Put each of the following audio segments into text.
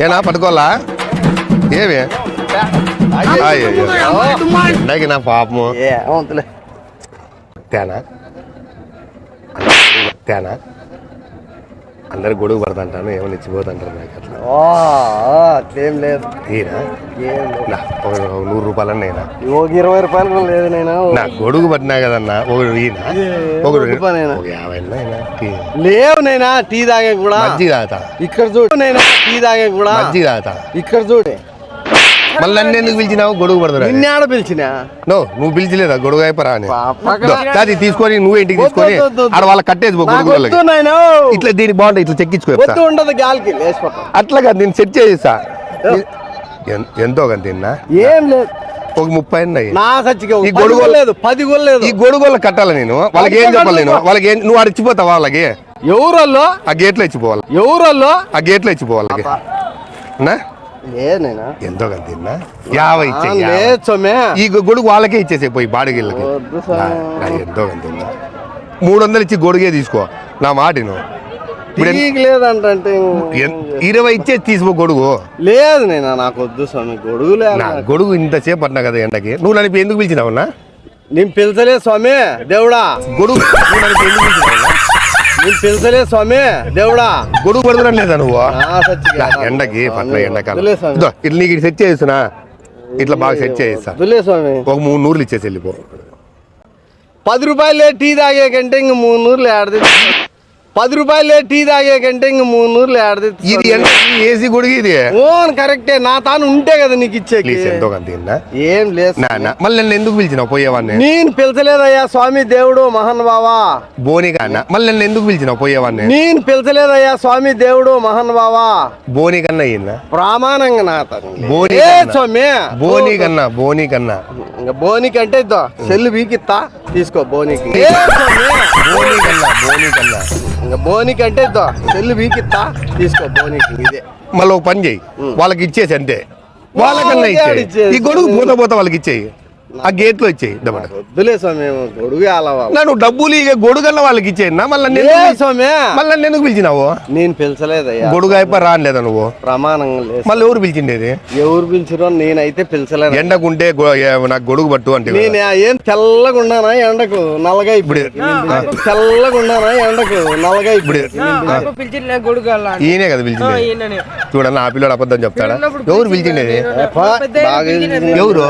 ఏనా పట్టుకోవాలా? ఏమి? నాకు నా పాపము. తేనా? తేనా? అందరు గొడుగు పడతంటాను ఏమైనా ఇచ్చిపోతుంటారు నాకు అట్లా. అట్లేం లేదు. ఒక నూరు రూపాయలన్నా అయినా ఒక ఇరవై రూపాయలు లేదు నేను? నా గొడుగు పట్టినా కదన్నా ఒక ఈయన? ఒక యాభై. లేవు నైనా టీ తాగే కూడా? మజ్జిగ తాగుతా. ఇక్కడ చూడు నైనా టీ తాగే కూడా? మజ్జిగ తాగుతా. ఇక్కడ చూడు. మళ్ళీ నన్ను ఎందుకు పిలిచినావు? గొడుగు పడతారు నిన్నే ఆడ పిలిచినా? నో నువ్వు పిలిచలేదా? గొడుగు అయిపోరా అని దాది తీసుకొని నువ్వే ఇంటికి తీసుకొని. ఆడ వాళ్ళకి కట్టేసి పో గొడుగు వాళ్ళకి ఇట్లా దీనికి బాగుంటాయి ఇట్లా చెక్కించుకో చెప్తా. ఉండదు గాలికి లేచిపోతాం అట్లాగా నేను సెట్ ఎన్- ఎంతో కానీ తిన్నా ఏం లేదు. ఒక ముప్పై ఉన్నాయి నా సచ్చిగా ఈ గొడుగు- గొడుగు లేదు పది కూడా లేదు. ఈ గొడుగు వాళ్ళకి కట్టాలి నేను? వాళ్ళకి ఏం చెప్పాలి నేను? వాళ్ళకి ఏం నువ్వు అడిచిపోతావా వాళ్ళకి? ఎవరల్లో? ఆ గేట్లో ఇచ్చిపోవాలి. ఎవరల్లో? ఆ గేట్లో ఇచ్చిపో వాళ్ళకి నా? ఎంతో తిన్నా? యాభై ఇచ్చే ఈ గొడుగు వాళ్ళకే ఇచ్చేసే పోయి బాడిగిళ్ళకి. ఎంతో తిన్నా. మూడు వందలు ఇచ్చి గొడుగే తీసుకో. నా మాట విను. ఇప్పుడు ఎన్- టీకి లేదంటే ఇరవై ఇచ్చే తీసుకో గొడుగు. లేదు నేను? నాకు వద్దు స్వామి గొడుగు. గొడుగు ఇంతసేపు పట్టినా కదా ఎండకి. నువ్వు నన్ను ఎందుకు పిలిచినావున్నా నేను పిలిచలే స్వామి దేవుడా. గొడుగు ఎందుకు పిలిచినావున్నా నేను పిలిచలే స్వామి దేవుడా. గొడుగు పడుతున్నా లేదా నువ్వు? ఎండకి పట్ల ఎండకాలం. ఇట్లా నీకు సెట్ చేస్తున్నా ఇట్లా బాగా సెట్ చేయిస్తా స్వామి. ఒక మూడు నూరులు ఇచ్చేసి వెళ్ళిపో. పది రూపాయలే టీ తాగే కంటే ఇంక మూడు నూరులు ఆడది. పది రూపాయలే టీ తాగే కంటే ఇంక మూడు నూరులు ఆడది ఇది ఏసీ గొడుగు ఇది? ఓన్ కరెక్టే. నా తాను ఉంటే కదా నీకు ఇచ్చేకి. ప్లీజ్ ఎంతో తిన్నా? ఏం లేదు మళ్ళీ నన్ను ఎందుకు పిలిచినావు పోయేవాడిని? నేను పిలిచలేదయ్యా స్వామి దేవుడు మహాన్ బావా. బోనిగా అన్న మళ్ళీ నన్ను ఎందుకు పిలిచినావు పోయేవాడిని? నేను పిలిచలేదయ్యా స్వామి దేవుడు మహాన్ బావా. బోని కన్నా అయ్యిందా ప్రామాణంగా నా తను బోని. స్వామి? బోని కన్నా బోని కన్నా. ఇంకా బోనికి అంటే ఇద్దో. సెల్లు వీకిత్తా. తీసుకో బోనికి. బోని కన్నా బోని కన్నా. ఇంకా బోనికి అంటే సెల్లు వీకిత్తా? తీసుకో బోనికి ఇదే. మళ్ళీ ఒక పని చేయి. వాళ్ళకి ఇచ్చేసి అంతే. వాళ్ళకన్నా ఇచ్చేయి. ఇచ్చేసి. ఈ గొడుగు పోతా పోతా వాళ్ళకి ఇచ్చేయి. ఆ గేట్లో ఇచ్చేయి దమ్మట వద్దులే స్వామి గొడుగు నన్ను డబ్బులు ఇక గొడుగన్న వాళ్ళకి ఇచ్చేయి. నా మళ్ళీ స్వామి? మళ్ళీ ఎందుకు పిలిచినావు? నేను పిలిచలేదయ్యా. గొడుగు అయిపోయి రానిలేదా నువ్వు? ప్రమాణంగా లేదు. మళ్ళీ ఎవరు పిలిచిండేది? ఎవరు పిలిచిరో నేనైతే పిలిచలేదు ఎండకుంటే నాకు గొడుగు పట్టు అంటే నేను? ఏం తెల్లగా ఉన్నానా ఎండకు? నల్లగా ఇప్పుడు తెల్లగా ఉన్నానా ఎండకు? నల్లగా ఇప్పుడు. ఈయనే కదా ఈయననే. చూడన్న ఆ పిల్లడు అబద్ధం చెప్తాడా? ఎవరు పిలిచింది. పిలిచిండేది. ఎవరు?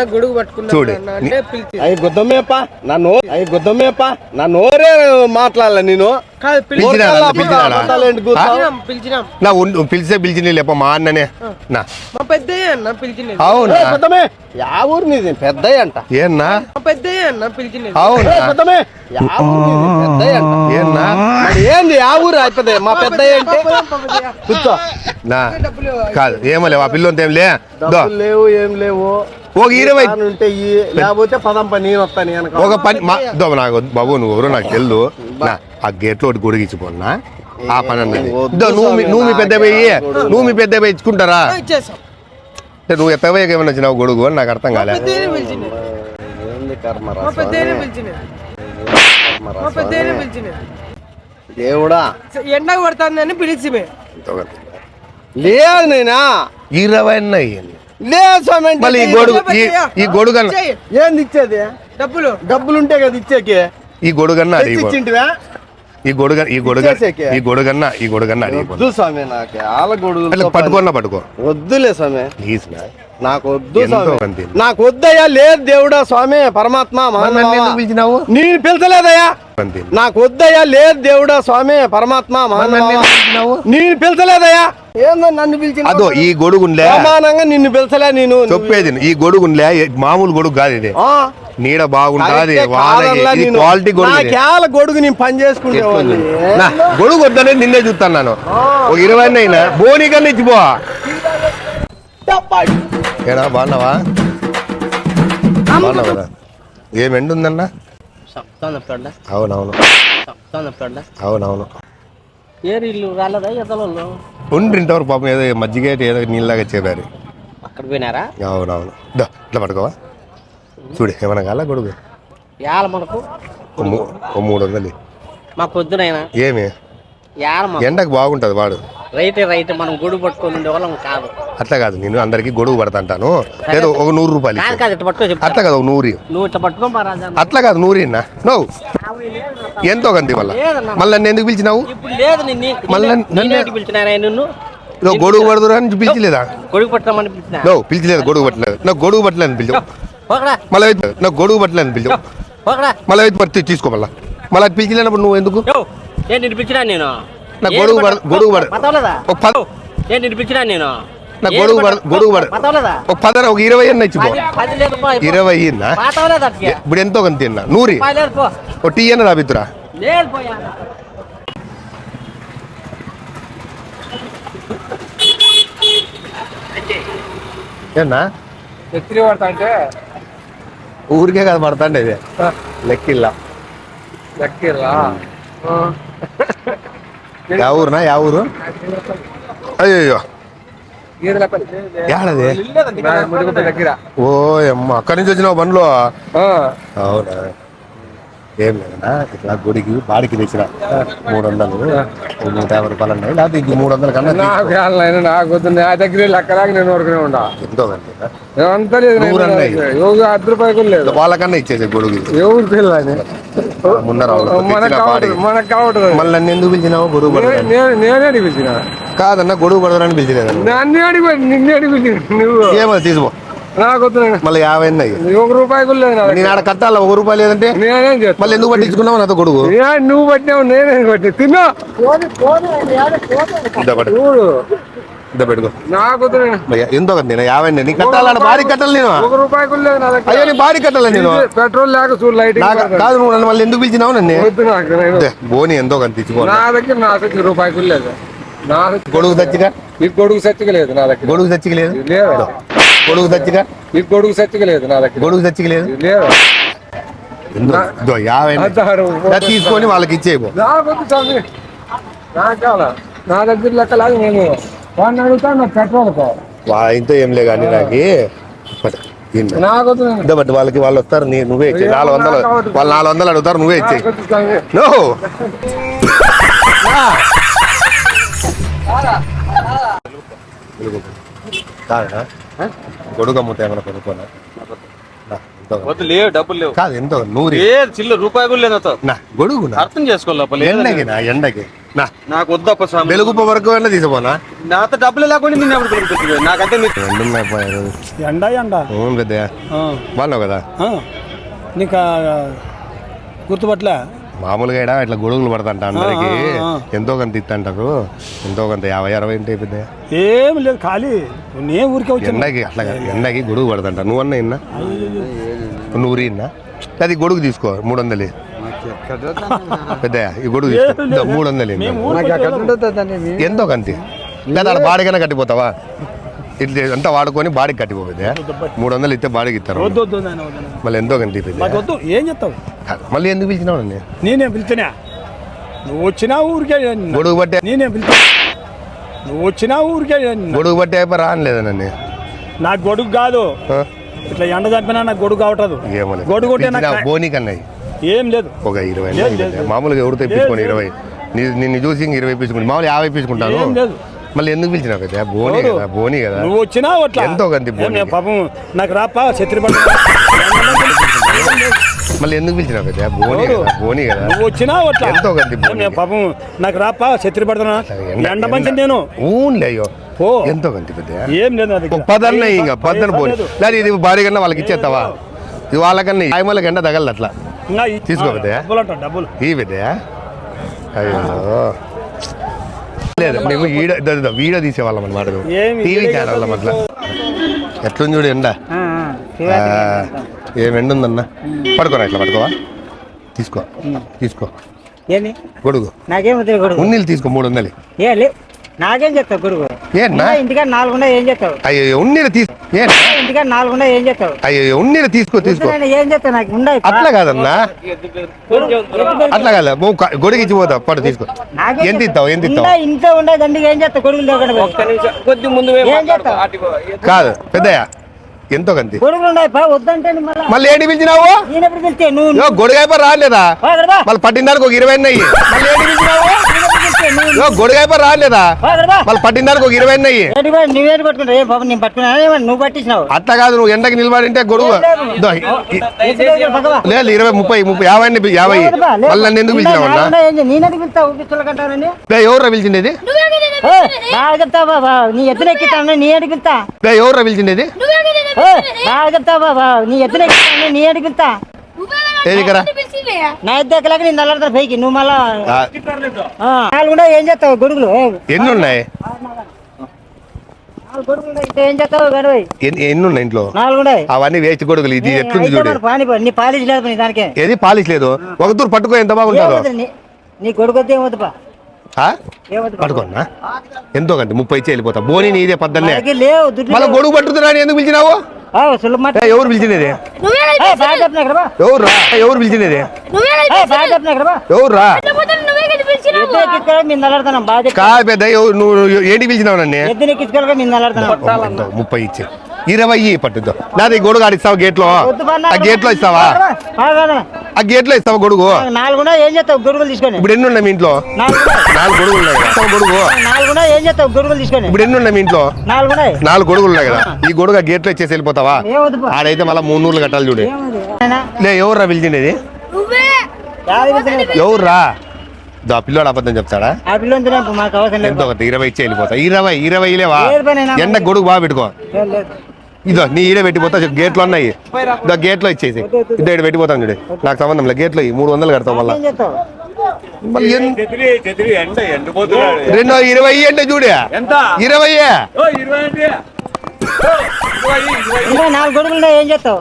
పిలుచుకొని, అన్న గొడుగు పట్టుకున్నాడు చూడు. అన్న అంటే పిలిచి. అయ్యి గుద్దమేప నా నో అయ్యి గుద్దమేప నా నోరే మాట్లాడాల నేను. పిలిచి? పిలిచినాం పిలిచినాం. లేప మా అన్ననే. నా. మా పెద్దయ్య అన్న అవునా? గుద్దమే యా ఊరు నీది? పెద్ద అంట. ఏన్నా పెద్దయ్య అన్న అవునా? యా ఊరు పెద్ద అంట. ఏన్నా ఏంది ఆ ఊరు అయిపోతే? మా పెద్ద అంటే? కూర్చో. నా కాదు ఏమో లేవు ఆ పిల్లంత ఏం లే? దో. లేవు ఏం లేవు. ఒక ఇరవై ఉంటే. లేకపోతే పదం పని నేను వస్తాను వెనక. ఒక పని మా దో నాకు బాబు నువ్వు ఎవరో నాకు తెలుదు. నా ఆ గేట్లో ఒకటి గొడిగిచ్చిపోన్నా ఆ పని అన్నది. దో నువ్వు మీ- నువ్వు మీ పెద్ద పోయి నువ్వు మీ పెద్ద పోయి ఇచ్చుకుంటారా? ఇచ్చేసాం అంటే నువ్వు ఎత్తపోయాక ఏమైనా వచ్చినావు గొడుగు అని నాకు అర్థం కాలే. ఏంది కర్మరా మా స్వామి? కర్మరా మా స్వామి? దేవుడా. ఎండ పడుతుంది అని పిలిచిమే లేదు నేనా. ఇరవై అయ్యింది లేదు స్వామి మళ్ళీ ఈ గొడుగు ఈ. ఈ గొడుగన్న. ఏంది ఇచ్చేది? డబ్బులు? డబ్బులు ఉంటే కదా ఇచ్చేకి. ఈ గొడుగన్న అడిగిపో ఇచ్చింటివా? ఈ గొడుగ ఈ గొడుగ ఇచ్చేసేకే? ఈ గొడుగన్న ఈ గొడుగన్న అడిగిపో. వద్దు స్వామి నాకు. ఆల గొడుగులు పట్టుకున్నా పట్టుకో. వద్దులే స్వామి. ప్లీజ్ నా నాకు వద్దు ఎంతో స్వామి. అంతే. నాకు వద్దయ్యా లేదు దేవుడా స్వామి పరమాత్మ నన్ను మహానుభావ. పిలిచినావు? నేను పిలిచలేదయ్యా. నాకు వద్దయ్యా లేదు దేవుడా స్వామి పరమాత్మ నన్ను మహానుభావ. ఎందుకు పిలిచినావు? నేను పిలిచలేదయ్యా. ఏందో నన్ను పిలిచిన అదో ఈ ప్రమాణంగా నిన్ను పిలిచలే నేను. చెప్పేది ఈ గొడుగుండే మామూలు గొడుగు కాదు ఇది. ఆ, నీడ బాగుంటాది. క్వాలిటీ గొడుగు. కేవల గొడుగు నేను పని నా గొడుగు వద్దనే నిన్నే చూస్తాను నేను. ఒక ఇరవై అయినా. బోని కన్నా ఇచ్చిపో ఏడా బాగున్నావా? బాగున్నావు కదా ఏం ఎండు ఉందన్నా చెప్తాను చెప్తాడా అవునవును అవునవును. ఏరు ఇల్లు రాలేదా ఎదలలో ఉండి ఇంతవరకు పాపం ఏదో మజ్జిగ ఏదో నీళ్ళగా చెప్పారు అక్కడ పోయినారా? అవునవును. దా ఇట్లా పట్టుకోవా చూడు ఏమన్నా కాల గొడుగు? యాల మనకు? ఓ మూ- ఓ మూడు వందలు మాకు వద్దునైనా ఏమి? యాల మాకు ఎండకు బాగుంటుంది వాడు. రైట్ రైట్ మనం గుడి పట్టుకొని ఉండే వాళ్ళం కాదు. అట్లా కాదు నేను అందరికి గొడుగు పడతాంటాను. ఏదో ఒక నూరు రూపాయలు కాదు ఇచ్చేయి. కాదు ఇట్లా పట్టుకో చెప్తా అట్లా కాదు ఒక నూరి నువ్వు ఇట్లా పట్టుకో అట్లా కాదు నూరిన్నా నువ్వు ఎంతో కంది మళ్ళా. లేదన్నా. మళ్ళీ నన్ను ఎందుకు పిలిచినావు? ఇప్పుడు లేదు నిన్ను మళ్ళా నిన్ను- నన్ను- నిన్నేంటి పిలిచినారా నిన్ను? నువ్వు గొడుగు పడదురా అని పిలిచలేదా? కొడుకు పట్టమని పిలిచినా? పిలిచలేదు గొడుగు పట్టలేదు. నాకు గొడుగు పట్టలేదని పిలిచావు. మళ్ళీ నాకు గొడుగు పట్టలేదని పిలిచావు. మళ్ళీ అయితే తీసుకో మళ్ళా. మళ్ళీ పిలిచలేనప్పుడు నువ్వు ఎందుకు? నిన్ను పిలిచినా నేను? ఏం గొడుగు గొడుగు ఒక పద ఏం నిన్ను పిలిచినా నేను? ఏం గొడుగు గొడుగు ఒక పదన ఒక ఇరవై అన్న ఇరవై అన్న ఇప్పుడు ఎంతో కంత తిన్నా. నూరి. ఒక టీ అన్న రాబిత్తురా ఏనా పడతా అంటే ఊరికే కదా పడతాండి ఇది. లెక్కిల్లా. లెక్కిరా యా ఊరునా యా ఊరు అయ్యో ఏడది ఓ అక్కడి నుంచి వచ్చినావు బండ్లో అవునా ఏం లేదన్నా. ఇట్లా గుడికి బాడికి తెచ్చిన మూడు వందలు నూట యాభై రూపాయలు అన్నాయి లేకపోతే ఇంక మూడు వందల కన్నా నాకు కాదు నాకు వద్దు నా దగ్గర లెక్కలాగా నేను ఊరుకునే ఉండా ఎంతో కంటే అంతా లేదు. ఎవరు అర్ధ రూపాయలు కూడా లేదు. వాళ్ళకన్నా ఇచ్చేసే గొడుగు ఎవరు పిల్లని మున్నర మనకు కావట్లేదు మళ్ళీ నన్ను ఎందుకు పిలిచినావు? గొడుగు నేను నేనే అడిపించిన కాదన్నా గొడుగు పడదని పిలిచలేదన్న. నన్ను అడిగి నిన్నే అడిపించిన నువ్వు? ఏమో తీసుకో. మళ్ళీ యాభై ఒక రూపాయి. నేను ఆడ కట్టాల? ఒక రూపాయి లేదంటే? నేనేం చేస్తా? మళ్ళీ ఎందుకు పట్టించుకున్నావు నాతో గొడుగు ఏ, నువ్వు పట్టినావు నేనేం పట్టి. తిన్నా చూడు పెట్టుకో. నాకు ఎంతో కదా నేను యాభై నీ కట్టాలని భారీ కట్టాలి నేను? ఒక రూపాయి అయ్యో భారీ కట్టాలి నేను? పెట్రోల్ లేక చూడు లైటింగ్ నాకు కాదు నువ్వు నన్ను మళ్ళీ ఎందుకు పిలిచినావు నన్ను? బోని ఎంతో కంత ఇచ్చుకో నా దగ్గర నా దగ్గర రూపాయి లేదు. నా దగ్గర గొడుగు తెచ్చిగా నీకు గొడుగు సచ్చిక లేదు నా దగ్గర. గొడుగు తెచ్చిక లేదు? లేదు. గొడుగు తెచ్చిగా నీకు గొడుగు సచ్చిక లేదు నా దగ్గర. గొడుగు తెచ్చిక లేదు? లేదు? ఇదో యాభై తీసుకొని వాళ్ళకి ఇచ్చేయబో నాకు స్వామి. కావాలా? నా దగ్గర లెక్కలాగా నేను వాడిని అడుగుతాను నాకు పెట్రోల్ కో. ఇంత ఏం లే కానీ నాకు ఇన్ని. నేను. ఇదో బట్టి వాళ్ళకి వాళ్ళు వస్తారు నీ నువ్వే ఇచ్చేయి నాలుగు వందలు వాళ్ళు నాలుగు వందలు అడుగుతారు నువ్వే ఇచ్చేయి స్వామి. నో! గొడుగు అమ్ముతా ఏమైనా కొనుక్కోనా? నా, ఎంతో కాదు. వద్దు లేవు డబ్బులు లేవు. కాదు ఎంతో నూరి. ఏ చిల్లర రూపాయి కూడా లేదు నాతో. నా గొడుగు అర్థం చేసుకోవాలి ఎండకి నా ఎండకి. నా. నాకు వద్దప్ప స్వామి. వెలుగుప్ప వరకు అయినా తీసుకోనా? నాతో డబ్బులు లేకుండా ఎవరు ఎండ ఎండ. అవును బాగున్నావు కదా. నీకు గుర్తుపట్లే మామూలుగా ఈడ ఇట్లా గొడుగులు పడతాంట అందరికి. ఎంతో కొంత ఇస్తుంటారు ఎంతో కొంత యాభై అరవై ఉంటాయి పెద్దయ్య ఏం లేదు ఖాళీ. నేను ఊరికే ఎండకి అట్లా కాదు, ఎండకి గొడుగు పడతంట. నువ్వన్నా ఇన్నా? నూరి ఇన్నా? అది గొడుగు తీసుకో మూడు వందలు పెద్దయ్య ఈ గొడుగు తీసుకో. ఇదో మూడు వందలు ఇన్నా. ఎంతో కంతి. లేదా ఆడ కట్టిపోతావా? ఇట్లా అంతా వాడుకొని బాడికి కట్టిపోతే మూడు వందలు ఇస్తే బాడికి ఇస్తారు. మళ్ళీ ఎంతో వద్దు ఏం చెప్తావు మళ్ళీ ఎందుకు పిలిచినావు నన్ను? నేనే పిలిచినా? నువ్వు వచ్చినా ఊరికే. గొడుగు బట్టే నేనే పిలిచా నువ్వు వచ్చినా ఊరికే. గొడుగు బట్టే అయిపోయి రానిలేదా నన్ను. నాకు గొడుగు కాదు? ఇట్లా ఎండ చంపినా నాకు గొడుగు కావటదు ఏమో లేదు. గొడుగు బోని కన్నాయి ఏం లేదు. ఒక ఇరవై. మామూలుగా ఎవరు తెప్పించుకోండి ఇరవై. నిన్ను చూసి ఇరవై ఇప్పించుకుంటా. మామూలు యాభై ఇప్పించుకుంటాను. మళ్ళీ ఎందుకు పిలిచినావు కదా బోని? కదా బోని కదా. నువ్వు వచ్చినా అట్లా? ఎంతో. లేదు, పాపం నాకు రాపా ఛత్రి మళ్ళీ ఎందుకు పిలిచినావు కదా బోని? కదా బోని కదా. నువ్వు వచ్చినా అట్లా? ఎంతో లేదు, పాపం నాకు రాపా ఛత్రి పడుతున్నా ఎండ- మంచి నేను. ఊన్లే అయ్యో. పో. ఎంతో కంటి పెద్ద. ఏం లేదు పదన్న ఇంకా పద్దన పోని లేదు. ఇది భారీ కన్నా వాళ్ళకి ఇచ్చేస్తావా? ఇది వాళ్ళకన్నా ఆయమలకి ఎండ తగలదు అట్లా. తీసుకో ఆ, పెద్దయ్య. డబ్బులు ఈ పెద్దయా అయ్యో. లేదు మేము ఇదో వీడియో తీసేవాళ్ళం అనమాట ఏమి? టీవీ వీడియో ఛానల్ అట్లా ఎట్లుంది చూడు ఎండ? ఆ, ఏం ఎండ ఉందన్న? పడుకోరా ఇట్లా పడుకోవా? తీసుకో తీసుకో. ఏంది? గొడుగు. నాకేం కొడుకు ఉన్నీళ్ళు తీసుకో మూడు వందలు. ఏ నాకేం చెప్తావు కొడుకు నాలుగుండా ఏం అయ్యో ఉన్నీళ్ళు తీసు నాలుగుండా ఏం చెప్తావు అయ్యో ఉన్నీళ్ళు తీసుకో తీసుకో. నేను ఏం చెప్తావు నాకు? ఉండే అట్లా కాదన్నా. అట్లా కాదు గొడుగు ఇచ్చి పోతావు పడు తీసుకో. ఎంత ఇస్తావు ఎంత ఇస్తావు ఇంట్లో ఉండే ఏం కొద్ది ముందు కాదు పెద్దయ్య ఎంతో ఉన్నాయి మళ్ళీ ఏంటి పిలిచినావు? నేను ఎప్పుడు పిలిస్తే నువ్వు ఇగో గొడుగు అయిపోయి రాలేదా. మళ్ళీ పట్టిన దానికి ఒక ఇరవై అయ్యి మళ్ళీ ఏంటి పిలిచినావు? నేను ఎప్పుడు పిలిస్తే ఇగో గొడుగు అయిపోయి రాలేదా మళ్ళీ పట్టిందానికి ఒక ఇరవై ఉన్నాయి పట్టుకుంటావు? ఏ బాబు నేను పట్టుకున్నా? నువ్వు పట్టించినావు. అట్లా కాదు నువ్వు ఎండకి నిలబడింటే గొడుగు? లేదు. ఇరవై ముప్పై ముప్పై యాభై యాభై. మళ్ళీ నన్ను ఎందుకు కంటానని ఎవరు పిలిచిండేది? నీ ఎత్తున నీ పిలుస్తా? ఎవరు పిలిచిండేది? బాగా చెప్తావు బాబా? నీ ఎత్తున నీ పిలుస్తా? ఏది ఇక్కడ? నా ఎద్దు ఎక్కలేక నేను నల్లడతా పైకి నువ్వు మళ్ళా ఆ, ఏం చేస్తావు? గొడుగులు. ఎన్ని ఉన్నాయి? నాలుగు గొడుగులు ఉన్నాయి. ఇట్లా ఏం చేస్తావు గడవై ఎన్ని ఎన్ని ఉన్నాయి ఇంట్లో? నాలుగుండే అవన్నీ వేస్ట్ గొడుగులు ఇది ఎట్లుంది చూడు. పాని నీ పాలిష్ లేదు నీ దానికే. ఏది పాలిష్ లేదు? ఒక తూరు పట్టుకో ఎంత బాగుంటుందో. ఏమవుతుంది? నీ- నీ గొడుగు వద్ద ఏమవుతుంది పా ఆ? ఏమవుతుంది పా? పట్టుకోన్నా ఎంతో కంటే ముప్పై ఇచ్చి వెళ్ళిపోతా. బోని నీదే పద్దన్నే. లేవు దుడ్లు మళ్ళీ గొడుగు పట్టుతున్నా ఎందుకు పిలిచినావు? ఎవరు పిలిచినది? బా. ఎవరు పిలిచినది? ఏ, బాగా చెప్పినా ఇక్కడ బా. ఎవరు రా? ఎద్దు ఎక్కించుకోవడం మేము నల్లాడుతున్నాం బాగా చెప్పి. కాదు పెద్ద నువ్వు ఏంటి పిలిచినావు నన్ను? ముప్పై ఇచ్చి. ఇరవై పట్టుద్దాం నాది గొడుగు ఆడిస్తావు గేట్లో వద్దు బా, ఆ గేట్లో ఇస్తావా ఆ గేట్లో ఇస్తావా గొడుగు నాలుగున్నా ఏం చేస్తావు? గొడుగులు తీసుకొని. ఇప్పుడు ఎన్ని ఉన్నాయి మీ ఇంట్లో? నాలుగు గొడుగులు ఉన్నాయి కదా. ఇస్తావా గొడుగు? నాలుగున్నా ఏం చేస్తావు? గొడుగులు తీసుకొని. ఇప్పుడు ఎన్ని ఉన్నాయి మీ ఇంట్లో? నాలుగు గొడుగులు ఉన్నాయి కదా. ఈ గొడుగు ఆ గేట్లో ఇచ్చేసి వెళ్ళిపోతావా? ఆడైతే మళ్ళీ మూడు నూరులు కట్టాలి చూడు. లే ఎవర్రా పిలిచిండేది. ఎవర్రా? దా పిల్లోడు అబద్ధం చెప్తాడా? ఆ మాకు అవసరం లేదు. ఇరవై ఇచ్చి వెళ్ళిపోతా. ఇరవై ఇరవై లేవా ఎండ గొడుగు బాగా పెట్టుకో. ఇదో నీ ఈడే పెట్టిపోతా గేట్లో ఉన్నాయి ఇదో గేట్లో ఇచ్చేసి. ఇదో ఇక్కడ పెట్టిపోతాను చూడు. నాకు సంబంధం లేదు గేట్లో ఇయ్యి. మూడు వందలు కడతావు మళ్ళా. రెండో ఇరవై అంటే చూడే. ఇరవై. నాలుగు గొడుగులు ఏం చేస్తావు?